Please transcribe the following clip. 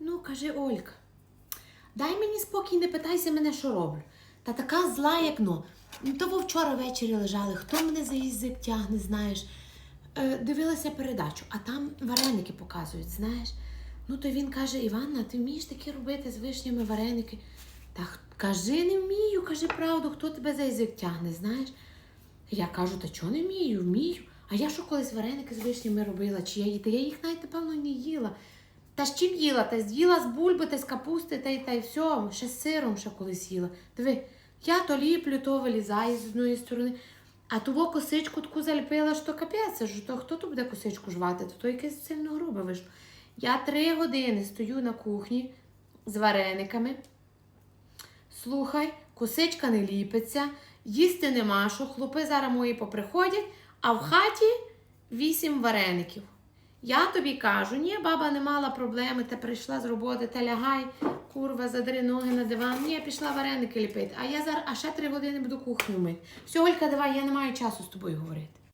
Ну, каже Олька, дай мені спокій, не питайся мене, що роблю. Та така зла, як. Ну, То ви вчора ввечері лежали, хто мене за язик тягне, знаєш. Е, дивилася передачу, а там вареники показують, знаєш. Ну, то він каже: Іванна, ти вмієш такі робити з вишнями вареники? Та кажи, не вмію, кажи правду, хто тебе за язик тягне, знаєш? Я кажу, та чого не вмію, вмію. А я що колись вареники з вишнями робила, чи я, ї- та я їх навіть, напевно, не їла. Та з чим їла? Та з'їла з бульби, та з капусти, та й та й все, ще з сиром ще колись їла. Диви, я то ліплю, то вилізаю з одної сторони. А ту косичку таку заліпила, що капець, ж то хто тут буде косичку жвати, то, то якесь сильно грубе вийшло. Я три години стою на кухні з варениками. Слухай, косичка не ліпиться, їсти нема що, хлопи зараз мої поприходять, а в хаті вісім вареників. Я тобі кажу, ні, баба не мала проблеми, та прийшла з роботи, та лягай, курва, задри ноги на диван. Ні, я пішла вареники ліпити. А я зараз, а ще три години буду кухню мити. Все, давай, я не маю часу з тобою говорити.